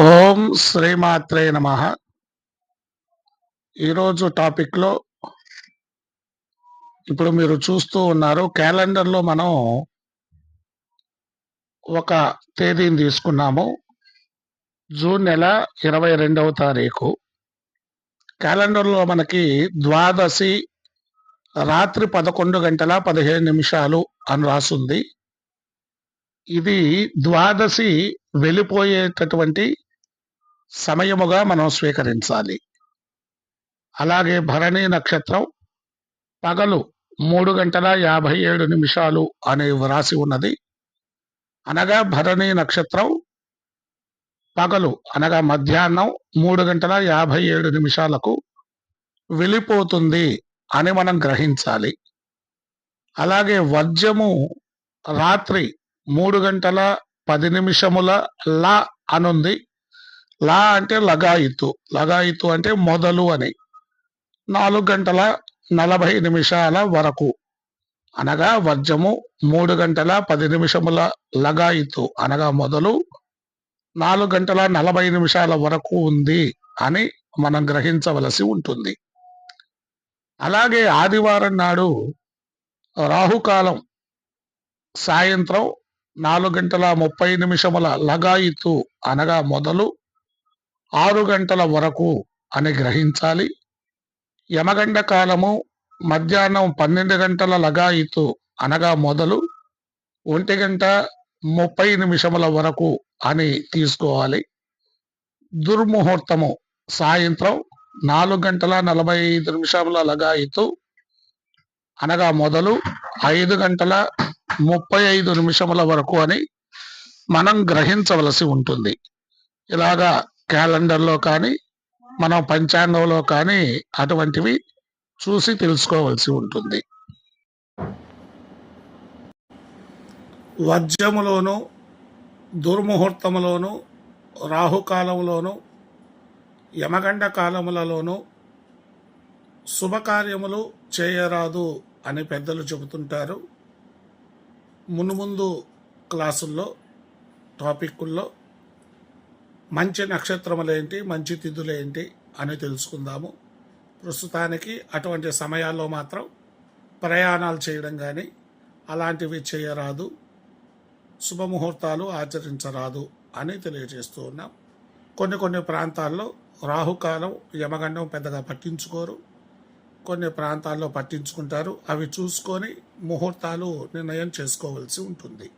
ఓం శ్రీమాత్రే నమ. ఈరోజు టాపిక్లో ఇప్పుడు మీరు చూస్తూ ఉన్నారు క్యాలెండర్లో మనం ఒక తేదీని తీసుకున్నాము జూన్ నెల ఇరవై రెండవ తారీఖు. క్యాలెండర్లో మనకి ద్వాదశి రాత్రి పదకొండు గంటల పదిహేను నిమిషాలు అని రాసుంది. ఇది ద్వాదశి వెళ్ళిపోయేటటువంటి సమయముగా మనం స్వీకరించాలి. అలాగే భరణి నక్షత్రం పగలు మూడు గంటల యాభై ఏడు నిమిషాలు అని వ్రాసి ఉన్నది. అనగా భరణి నక్షత్రం పగలు అనగా మధ్యాహ్నం మూడు గంటల యాభై ఏడు నిమిషాలకు వెళ్ళిపోతుంది అని మనం గ్రహించాలి. అలాగే వజ్రము రాత్రి మూడు గంటల పది నిమిషముల లా అనుంది. లా అంటే లగాయితు. లగాయితు అంటే మొదలు అని. నాలుగు గంటల నలభై నిమిషాల వరకు. అనగా వర్జము మూడు గంటల పది నిమిషముల లగాయితు. అనగా మొదలు నాలుగు గంటల నలభై నిమిషాల వరకు ఉంది అని మనం గ్రహించవలసి ఉంటుంది. అలాగే ఆదివారం నాడు రాహుకాలం సాయంత్రం నాలుగు గంటల ముప్పై నిమిషముల లగాయితు అనగా మొదలు ఆరు గంటల వరకు అని గ్రహించాలి. యమగండ కాలము మధ్యాహ్నం పన్నెండు గంటల లగాయితు అనగా మొదలు. ఒంటి గంట ముప్పై నిమిషముల వరకు అని తీసుకోవాలి. దుర్ముహూర్తము సాయంత్రం నాలుగు గంటల నలభై ఐదు నిమిషముల లగాయితు అనగా మొదలు. ఐదు గంటల ముప్పై ఐదు నిమిషముల వరకు అని మనం గ్రహించవలసి ఉంటుంది. ఇలాగా క్యాలెండర్లో కానీ మనం పంచాంగంలో కానీ అటువంటివి చూసి తెలుసుకోవాల్సి ఉంటుంది. వర్జములోను దుర్ముహూర్తములోను రాహుకాలములోను యమగండ కాలములలోను శుభకార్యములు చేయరాదు అని పెద్దలు చెబుతుంటారు. మునుముందు క్లాసుల్లో టాపిక్కుల్లో మంచి నక్షత్రములేంటి మంచి తిథులేంటి అని తెలుసుకుందాము. ప్రస్తుతానికి అటువంటి సమయాల్లో మాత్రం ప్రయాణాలు చేయడం కానీ అలాంటివి చేయరాదు శుభముహూర్తాలు ఆచరించరాదు అని తెలియజేస్తూ ఉన్నాం. కొన్ని కొన్ని ప్రాంతాల్లో రాహుకాలం యమగండం పెద్దగా పట్టించుకోరు. కొన్ని ప్రాంతాల్లో పట్టించుకుంటారు. అవి చూసుకొని ముహూర్తాలు నిర్ణయం చేసుకోవాల్సి ఉంటుంది.